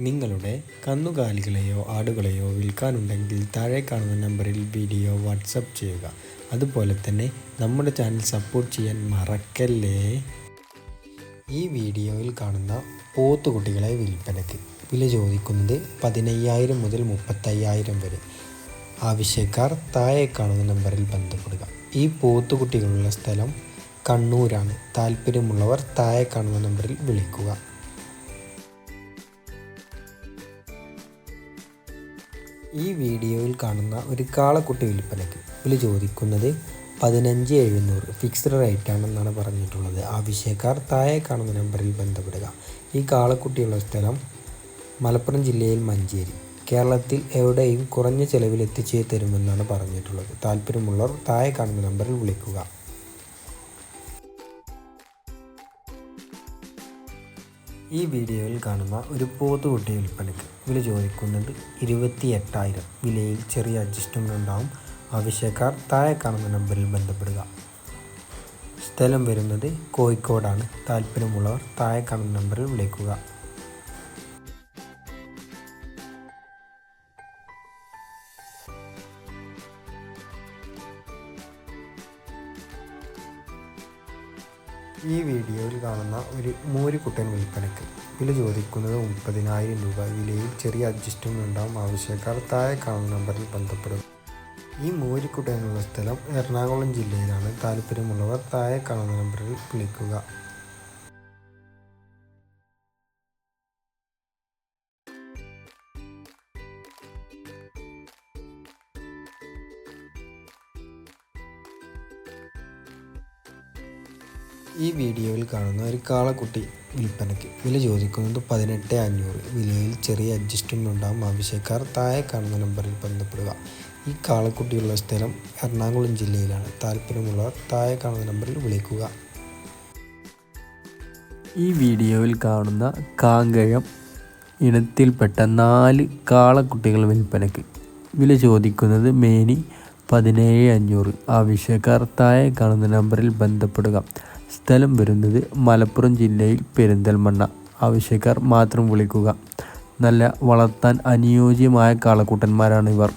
നിങ്ങളുടെ കന്നുകാലികളെയോ ആടുകളെയോ വിൽക്കാനുണ്ടെങ്കിൽ താഴെ കാണുന്ന നമ്പറിൽ വീഡിയോ വാട്സപ്പ് ചെയ്യുക. അതുപോലെ തന്നെ നമ്മുടെ ചാനൽ സപ്പോർട്ട് ചെയ്യാൻ മറക്കല്ലേ? ഈ വീഡിയോയിൽ കാണുന്ന പോത്തുകുട്ടികളെ വിൽപ്പനയ്ക്ക് വില ചോദിക്കുന്നത് പതിനയ്യായിരം മുതൽ മുപ്പത്തയ്യായിരം വരെ. ആവശ്യക്കാർ താഴെ കാണുന്ന നമ്പറിൽ ബന്ധപ്പെടുക. ഈ പോത്തുകുട്ടികളുള്ള സ്ഥലം കണ്ണൂരാണ്. താല്പര്യമുള്ളവർ താഴെ കാണുന്ന നമ്പറിൽ വിളിക്കുക. ഈ വീഡിയോയിൽ കാണുന്ന ഒരു കാളക്കുട്ടി വിൽപ്പനയ്ക്ക് വില ചോദിക്കുന്നത് പതിനഞ്ച് എഴുന്നൂറ്. ഫിക്സ്ഡ് റേറ്റ് ആണെന്നാണ് പറഞ്ഞിട്ടുള്ളത്. ആവശ്യക്കാർ താഴെ കാണുന്ന നമ്പറിൽ ബന്ധപ്പെടുക. ഈ കാളക്കുട്ടിയുള്ള സ്ഥലം മലപ്പുറം ജില്ലയിൽ മഞ്ചേരി. കേരളത്തിൽ എവിടെയും കുറഞ്ഞ ചെലവിൽ എത്തിച്ചേ തരുമെന്നാണ് പറഞ്ഞിട്ടുള്ളത്. താല്പര്യമുള്ളവർ താഴെ കാണുന്ന നമ്പറിൽ വിളിക്കുക. ഈ വീഡിയോയിൽ കാണുന്ന ഒരു പോത്തുകുട്ടി വിൽപ്പനയ്ക്ക് വില ചോദിക്കുന്നത് ഇരുപത്തി എട്ടായിരം വിലയിൽ ചെറിയ അഡ്ജസ്റ്റ്മെന്റ് ഉണ്ടാവും. ആവശ്യക്കാർ താഴെ കാണുന്ന നമ്പറിൽ ബന്ധപ്പെടുക. സ്ഥലം വരുന്നത് കോഴിക്കോടാണ്. താല്പര്യമുള്ളവർ താഴെ കാണുന്ന നമ്പറിൽ വിളിക്കുക. ഈ വീഡിയോയിൽ കാണുന്ന ഒരു മോരിക്കുട്ടൻ വിൽപ്പനയ്ക്ക് വില ചോദിക്കുന്നത് മുപ്പതിനായിരം രൂപ. വിലയിൽ ചെറിയ അഡ്ജസ്റ്റ്മെന്റ് ഉണ്ടാവും. ആവശ്യക്കാർ താഴെ കാണുന്ന നമ്പറിൽ ബന്ധപ്പെടും. ഈ മൂരിക്കുട്ടനുള്ള സ്ഥലം എറണാകുളം ജില്ലയിലാണ്. താല്പര്യമുള്ളവർ താഴെ കാണുന്ന നമ്പറിൽ വിളിക്കുക. ഈ വീഡിയോയിൽ കാണുന്ന ഒരു കാളക്കുട്ടി വിൽപ്പനയ്ക്ക് വില ചോദിക്കുന്നത് പതിനെട്ട് അഞ്ഞൂറ്. വിലയിൽ ചെറിയ അഡ്ജസ്റ്റ്മെന്റ് ഉണ്ടാകും ആവശ്യക്കാർ താഴെ കാണുന്ന നമ്പറിൽ ബന്ധപ്പെടുക. ഈ കാളക്കുട്ടിയുള്ള സ്ഥലം എറണാകുളം ജില്ലയിലാണ്. താല്പര്യമുള്ളവർ താഴെ കാണുന്ന നമ്പറിൽ വിളിക്കുക. ഈ വീഡിയോയിൽ കാണുന്ന കാങ്കയം ഇനത്തിൽപ്പെട്ട നാല് കാളക്കുട്ടികൾ വിൽപ്പനയ്ക്ക് വില ചോദിക്കുന്നത് മേനി പതിനേഴ് അഞ്ഞൂറ്. ആവശ്യക്കാർ താഴെ കാണുന്ന നമ്പറിൽ ബന്ധപ്പെടുക. സ്ഥലം വരുന്നത് മലപ്പുറം ജില്ലയിൽ പെരിന്തൽമണ്ണ. ആവശ്യക്കാർ മാത്രം വിളിക്കുക. നല്ല വളർത്താൻ അനുയോജ്യമായ കാളക്കൂട്ടന്മാരാണ് ഇവർ.